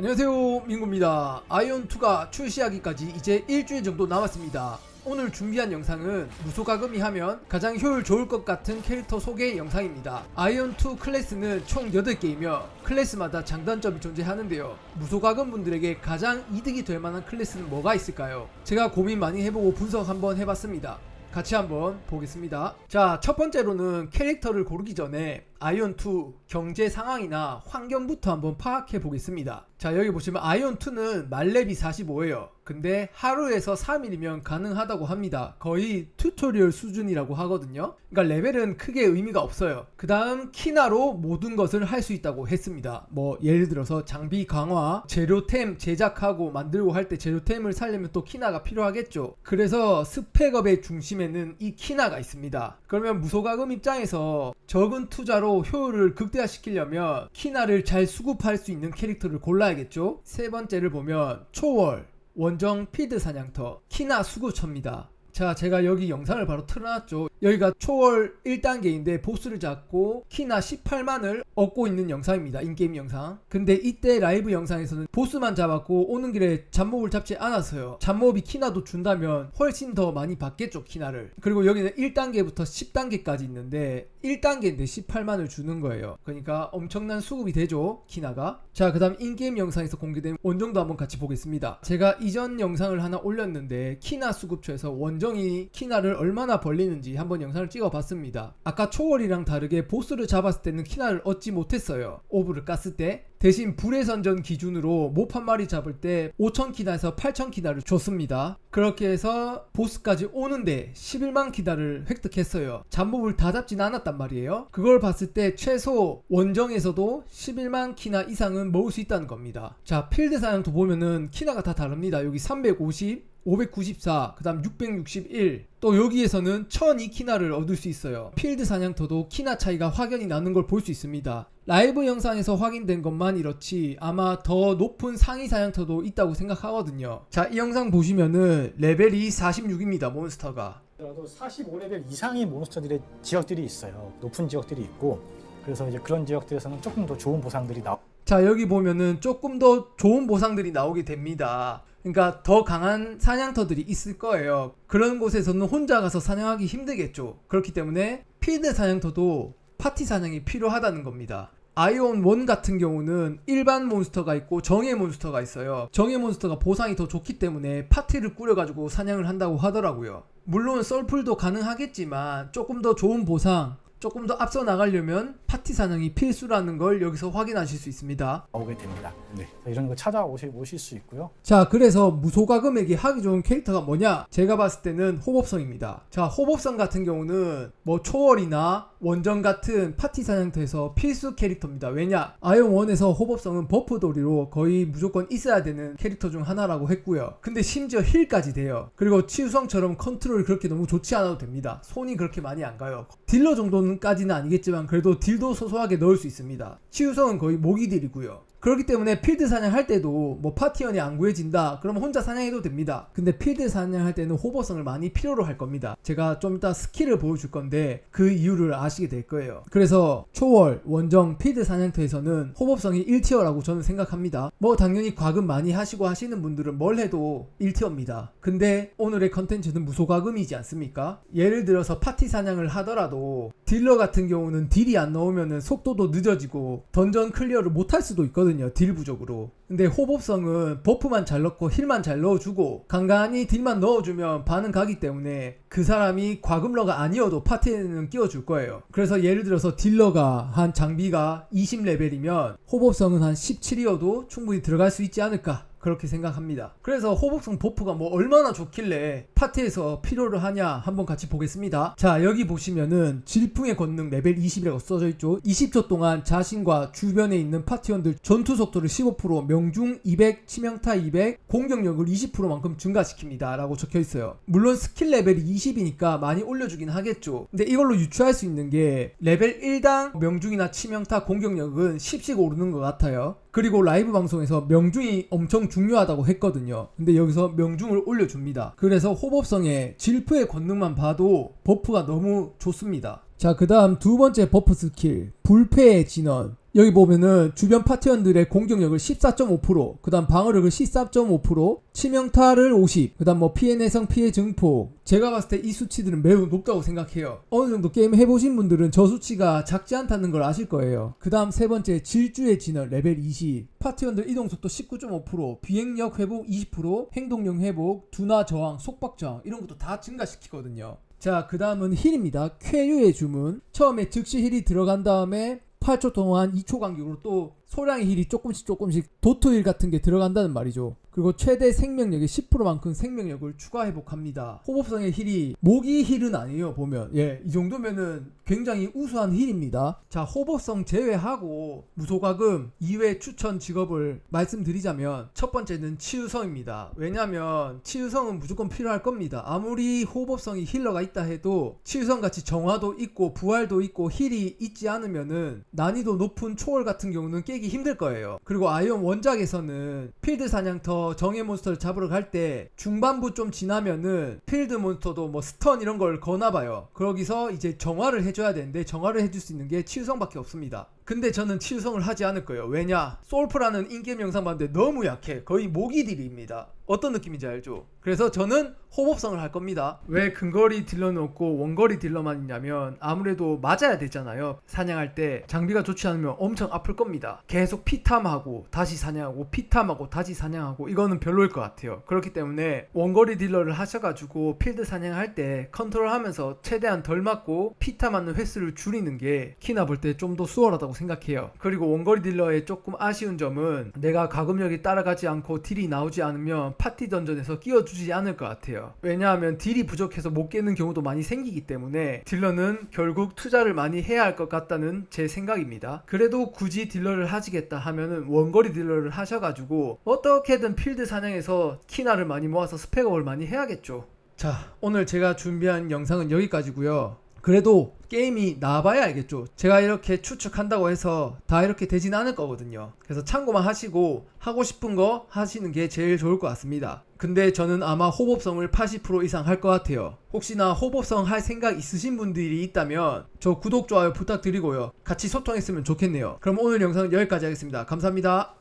안녕하세요 민구입니다. 아이온2가 출시하기까지 이제 일주일 정도 남았습니다. 오늘 준비한 영상은 무소가금이 하면 가장 효율 좋을 것 같은 캐릭터 소개 영상입니다. 아이온2 클래스는 총 8개이며 클래스마다 장단점이 존재하는데요. 무소가금 분들에게 가장 이득이 될 만한 클래스는 뭐가 있을까요? 제가 고민 많이 해보고 분석 한번 해봤습니다. 같이 한번 보겠습니다. 자, 첫 번째로는 캐릭터를 고르기 전에 아이온2 경제 상황이나 환경부터 한번 파악해 보겠습니다. 자, 여기 보시면 아이온2는 말렙이 45예요. 근데 하루에서 3일이면 가능하다고 합니다. 거의 튜토리얼 수준이라고 하거든요. 그러니까 레벨은 크게 의미가 없어요. 그 다음 키나로 모든 것을 할 수 있다고 했습니다. 뭐 예를 들어서 장비 강화, 재료템 제작하고 만들고 할 때 재료템을 살려면 또 키나가 필요하겠죠. 그래서 스펙업의 중심에는 이 키나가 있습니다. 그러면 무소가금 입장에서 적은 투자로 효율을 극대화시키려면 키나를 잘 수급할 수 있는 캐릭터를 골라야겠죠. 세 번째를 보면 초월, 원정 피드 사냥터, 키나 수구처입니다. 자, 제가 여기 영상을 바로 틀어놨죠. 여기가 초월 1단계인데 보스를 잡고 키나 18만을 얻고 있는 영상입니다. 인게임 영상. 근데 이때 라이브 영상에서는 보스만 잡았고 오는 길에 잡몹을 잡지 않았어요. 잡몹이 키나도 준다면 훨씬 더 많이 받겠죠, 키나를. 그리고 여기는 1단계부터 10단계까지 있는데 1단계인데 18만을 주는 거예요. 그러니까 엄청난 수급이 되죠, 키나가. 자, 그 다음 인게임 영상에서 공개된 원정도 한번 같이 보겠습니다. 제가 이전 영상을 하나 올렸는데 키나 수급처에서 원정이 키나를 얼마나 벌리는지 한번 영상을 찍어 봤습니다. 아까 초월이랑 다르게 보스를 잡았을 때는 키나를 얻지 못했어요. 오브를 깠을 때. 대신 불의 선전 기준으로 몹 한 마리 잡을 때 5천 키나에서 8천 키나를 줬습니다. 그렇게 해서 보스까지 오는데 11만 키나를 획득했어요. 잡몹을 다 잡진 않았단 말이에요. 그걸 봤을 때 최소 원정에서도 11만 키나 이상은 먹을 수 있다는 겁니다. 자, 필드 사냥도 보면은 키나가 다 다릅니다. 여기 350, 594, 그 다음 661, 또 여기에서는 1002키나를 얻을 수 있어요. 필드 사냥터도 키나 차이가 확연히 나는 걸 볼 수 있습니다. 라이브 영상에서 확인된 것만 이렇지 아마 더 높은 상위 사냥터도 있다고 생각하거든요. 자, 이 영상 보시면은 레벨이 46입니다, 몬스터가. 라도 45레벨 이상의 몬스터들의 지역들이 있어요. 높은 지역들이 있고 그래서 이제 그런 지역들에서는 조금 더 좋은 보상들이 나. 자 여기 보면은 조금 더 좋은 보상들이 나오게 됩니다. 그러니까 더 강한 사냥터들이 있을 거예요. 그런 곳에서는 혼자 가서 사냥하기 힘들겠죠. 그렇기 때문에 필드 사냥터도 파티 사냥이 필요하다는 겁니다. 아이온 1 같은 경우는 일반 몬스터가 있고 정예 몬스터가 있어요. 정예 몬스터가 보상이 더 좋기 때문에 파티를 꾸려가지고 사냥을 한다고 하더라고요. 물론 썰풀도 가능하겠지만 조금 더 좋은 보상, 조금 더 앞서 나가려면 파티 사냥이 필수라는 걸 여기서 확인하실 수 있습니다. 나오게 됩니다. 네. 이런 거 찾아오실 오실 수 있고요. 자, 그래서 무소가금에게 하기 좋은 캐릭터가 뭐냐? 제가 봤을 때는 호법성입니다. 자, 호법성 같은 경우는 뭐 초월이나 원정 같은 파티 사냥터에서 필수 캐릭터입니다. 왜냐? 아이온 1에서 호법성은 버프 도리로 거의 무조건 있어야 되는 캐릭터 중 하나라고 했고요. 근데 심지어 힐까지 돼요. 그리고 치유성처럼 컨트롤이 그렇게 너무 좋지 않아도 됩니다. 손이 그렇게 많이 안 가요. 딜러 정도는 까지는 아니겠지만 그래도 딜도 소소하게 넣을 수 있습니다. 치유성은 거의 모기딜이고요. 그렇기 때문에 필드 사냥할 때도 뭐 파티원이 안 구해진다 그러면 혼자 사냥해도 됩니다. 근데 필드 사냥할 때는 호버성을 많이 필요로 할 겁니다. 제가 좀 이따 스킬을 보여줄 건데 그 이유를 아시게 될 거예요. 그래서 초월, 원정, 필드 사냥터에서는 호법성이 1티어라고 저는 생각합니다. 뭐 당연히 과금 많이 하시고 하시는 분들은 뭘 해도 1티어입니다. 근데 오늘의 컨텐츠는 무소과금이지 않습니까? 예를 들어서 파티 사냥을 하더라도 딜러 같은 경우는 딜이 안 나오면 속도도 늦어지고 던전 클리어를 못할 수도 있거든요 딜 부족으로 근데 호법성은 버프만 잘 넣고 힐만 잘 넣어주고 간간히 딜만 넣어주면 반응 가기 때문에 그 사람이 과금러가 아니어도 파티에는 끼워줄 거예요 그래서 예를 들어서 딜러가 한 장비가 20레벨이면 호법성은 한 17이어도 충분히 들어갈 수 있지 않을까 그렇게 생각합니다. 그래서 호복성 버프가 뭐 얼마나 좋길래 파티에서 필요를 하냐 한번 같이 보겠습니다. 자 여기 보시면은 질풍의 권능 레벨 20이라고 써져 있죠. 20초 동안 자신과 주변에 있는 파티원들 전투 속도를 15%명 중 200 치명타 200 공격력을 20%만큼 증가시킵니다 라고 적혀 있어요. 물론 스킬 레벨이 20이니까 많이 올려주긴 하겠죠. 근데 이걸로 유추할 수 있는 게 레벨 1당 명중이나 치명타 공격력은 10씩 오르는 것 같아요. 그리고 라이브 방송에서 명중이 엄청 중요하다고 했거든요. 근데 여기서 명중을 올려줍니다. 그래서 호법성의 질프의 권능만 봐도 버프가 너무 좋습니다. 자, 그 다음 두 번째 버프 스킬. 불패의 진원. 여기 보면은 주변 파티원들의 공격력을 14.5%, 그 다음 방어력을 13.5%, 치명타를 50, 그 다음 뭐 피해 내성, 피해 증폭. 제가 봤을 때 이 수치들은 매우 높다고 생각해요. 어느 정도 게임 해보신 분들은 저 수치가 작지 않다는 걸 아실 거예요. 그 다음 세 번째, 질주의 진화 레벨 20. 파티원들 이동속도 19.5%, 비행력 회복 20%, 행동력 회복, 둔화 저항, 속박 저항, 이런 것도 다 증가시키거든요. 자, 그 다음은 힐입니다. 쾌유의 주문. 처음에 즉시 힐이 들어간 다음에 8초 동안 2초 간격으로 또 소량의 힐이 조금씩 조금씩 도트 힐 같은 게 들어간다는 말이죠. 그리고 최대 생명력의 10%만큼 생명력을 추가 회복합니다. 호법성의 힐이 모기 힐은 아니에요, 보면. 예, 이 정도면은 굉장히 우수한 힐입니다. 자, 호법성 제외하고 무소가금 이외 추천 직업을 말씀드리자면 첫 번째는 치유성입니다. 왜냐면 치유성은 무조건 필요할 겁니다. 아무리 호법성이 힐러가 있다 해도 치유성 같이 정화도 있고 부활도 있고 힐이 있지 않으면은 난이도 높은 초월 같은 경우는 깨기 힘들 거예요. 그리고 아이온 원작에서는 필드 사냥터 정예 몬스터를 잡으러 갈 때 중반부 좀 지나면은 필드 몬스터도 뭐 스턴 이런 걸 거나 봐요. 거기서 이제 정화를 해줘야 되는데 정화를 해줄 수 있는 게 치유성밖에 없습니다. 근데 저는 치유성을 하지 않을 거예요. 왜냐? 솔프라는 인게임 영상 봤는데 너무 약해. 거의 모기 딜입니다. 어떤 느낌인지 알죠? 그래서 저는 호법성을 할 겁니다. 왜 근거리 딜러는 없고 원거리 딜러만 있냐면 아무래도 맞아야 되잖아요. 사냥할 때 장비가 좋지 않으면 엄청 아플 겁니다. 계속 피탐하고 다시 사냥하고 피탐하고 다시 사냥하고 이거는 별로일 것 같아요. 그렇기 때문에 원거리 딜러를 하셔가지고 필드 사냥할 때 컨트롤하면서 최대한 덜 맞고 피탐하는 횟수를 줄이는 게 키나 볼 때 좀 더 수월하다고 생각해요. 그리고 원거리 딜러의 조금 아쉬운 점은 내가 가금력이 따라가지 않고 딜이 나오지 않으면 파티 던전에서 끼워주지 않을 것 같아요. 왜냐하면 딜이 부족해서 못 깨는 경우도 많이 생기기 때문에 딜러는 결국 투자를 많이 해야 할 것 같다는 제 생각입니다. 그래도 굳이 딜러를 하시겠다 하면은 원거리 딜러를 하셔가지고 어떻게든 필드 사냥에서 키나를 많이 모아서 스펙업을 많이 해야겠죠. 자, 오늘 제가 준비한 영상은 여기까지고요. 그래도 게임이 나와봐야 알겠죠. 제가 이렇게 추측한다고 해서 다 이렇게 되진 않을 거거든요. 그래서 참고만 하시고 하고 싶은 거 하시는 게 제일 좋을 것 같습니다. 근데 저는 아마 호법성을 80% 이상 할 것 같아요. 혹시나 호법성 할 생각 있으신 분들이 있다면 저 구독, 좋아요 부탁드리고요. 같이 소통했으면 좋겠네요. 그럼 오늘 영상은 여기까지 하겠습니다. 감사합니다.